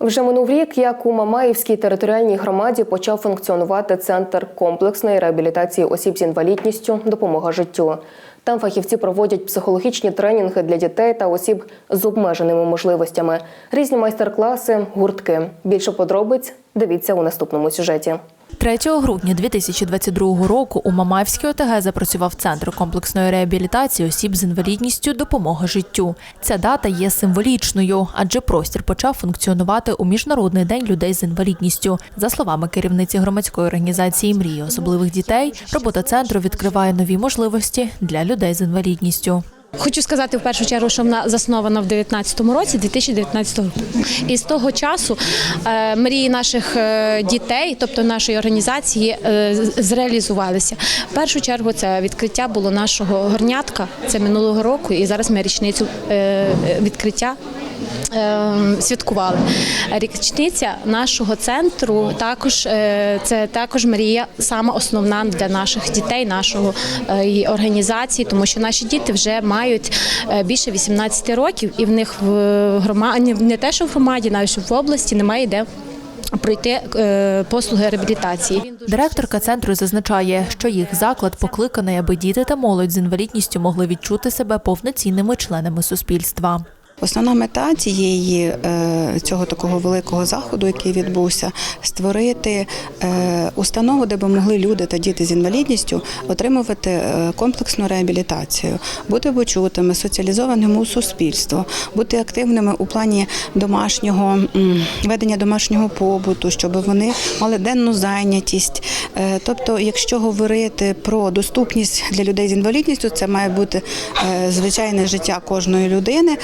Вже минув рік, як у Мамаївській територіальній громаді почав функціонувати центр комплексної реабілітації осіб з інвалідністю Допомога життю. Там фахівці проводять психологічні тренінги для дітей та осіб з обмеженими можливостями, різні майстер-класи, гуртки. Більше подробиць дивіться у наступному сюжеті. 3 грудня 2022 року у Мамаївській ОТГ запрацював центр комплексної реабілітації осіб з інвалідністю допомога життю. Ця дата є символічною, адже простір почав функціонувати у міжнародний день людей з інвалідністю. За словами керівниці громадської організації мрії особливих дітей, робота центру відкриває нові можливості для людей з інвалідністю. Хочу сказати в першу чергу, що вона заснована в 2019 році, 2019 року. І з того часу е, мрії наших е, дітей, тобто нашої організації, е, зреалізувалися. В першу чергу це відкриття було нашого горнятка. Це минулого року, і зараз ми річницю відкриття. Е, Святкували річниця нашого центру. Також е, це також мрія, саме основна для наших дітей, нашого е, організації, тому що наші діти вже мають е, більше 18 років, і в них в громаді не те, що в громаді, навіть в області немає де пройти послуги реабілітації. Директорка центру зазначає, що їх заклад покликаний, аби діти та молодь з інвалідністю могли відчути себе повноцінними членами суспільства. Основна мета цієї е, цього такого великого заходу, який відбувся, створити е, установу, де би могли люди та діти з інвалідністю отримувати е, комплексну реабілітацію, бути почутими, соціалізованими у суспільство, бути активними у плані домашнього ведення домашнього побуту, щоб вони мали денну зайнятість. Тобто, якщо говорити про доступність для людей з інвалідністю, це має бути звичайне життя кожної людини,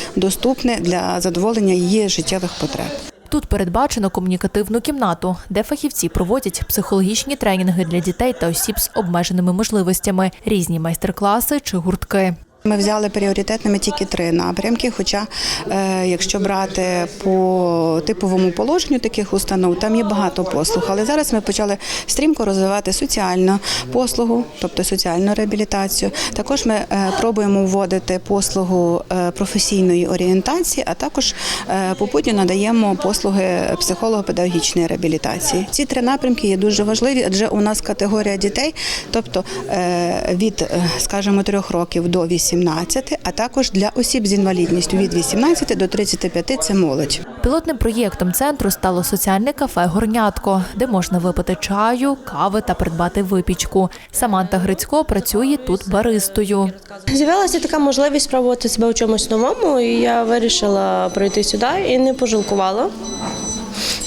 доступне для задоволення її життєвих потреб. Тут передбачено комунікативну кімнату, де фахівці проводять психологічні тренінги для дітей та осіб з обмеженими можливостями, різні майстер-класи чи гуртки. Ми взяли пріоритетними тільки три напрямки. Хоча, е, якщо брати по типовому положенню таких установ, там є багато послуг. Але зараз ми почали стрімко розвивати соціальну послугу, тобто соціальну реабілітацію. Також ми е, пробуємо вводити послугу е, професійної орієнтації, а також попутньо надаємо послуги психолого-педагогічної реабілітації. Ці три напрямки є дуже важливі, адже у нас категорія дітей, тобто від, скажімо, трьох років до 18, а також для осіб з інвалідністю від 18 до 35 – це молодь. Пілотним проєктом центру стало соціальне кафе Горнятко, де можна випити чаю, кави та придбати випічку. Саманта Грицько працює тут баристою. З'явилася така можливість спробувати себе у чомусь новому, і я вирішила прийти сюди і не пожалкувала.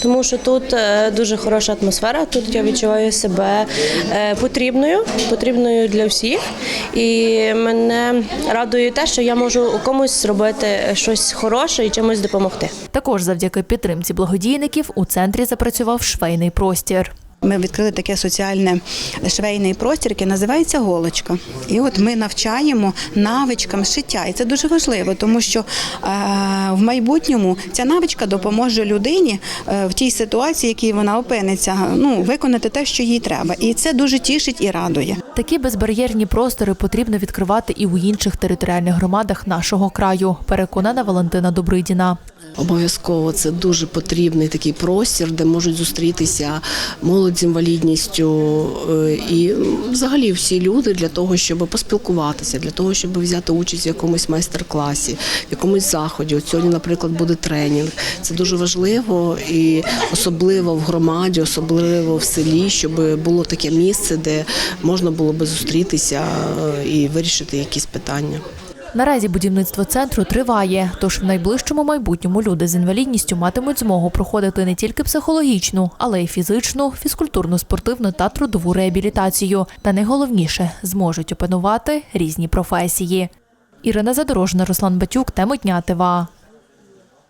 Тому що тут е, дуже хороша атмосфера, тут я відчуваю себе е, потрібною, потрібною для всіх. І мене радує те, що я можу комусь зробити щось хороше і чимось допомогти. Також завдяки підтримці благодійників у центрі запрацював швейний простір. Ми відкрили таке соціальне швейний простір, який називається голочка. І от ми навчаємо навичкам шиття. І це дуже важливо, тому що е, в майбутньому ця навичка допоможе людині е, в тій ситуації, в якій вона опиниться, ну виконати те, що їй треба. І це дуже тішить і радує. Такі безбар'єрні простори потрібно відкривати і у інших територіальних громадах нашого краю. Переконана Валентина Добридіна. Обов'язково це дуже потрібний такий простір, де можуть зустрітися молодь з інвалідністю е, і взагалі всі люди для того, щоб поспілкуватися, для того, щоб взяти участь в якомусь майстер-класі, в якомусь заході. От сьогодні, наприклад, буде тренінг. Це дуже важливо і особливо в громаді, особливо в селі, щоб було таке місце, де можна було би зустрітися е, і вирішити якісь питання. Наразі будівництво центру триває, тож в найближчому майбутньому люди з інвалідністю матимуть змогу проходити не тільки психологічну, але й фізичну, фізкультурну, спортивну та трудову реабілітацію. Та найголовніше зможуть опанувати різні професії. Ірина Задорожна, Руслан Батюк, теми дня ТВА.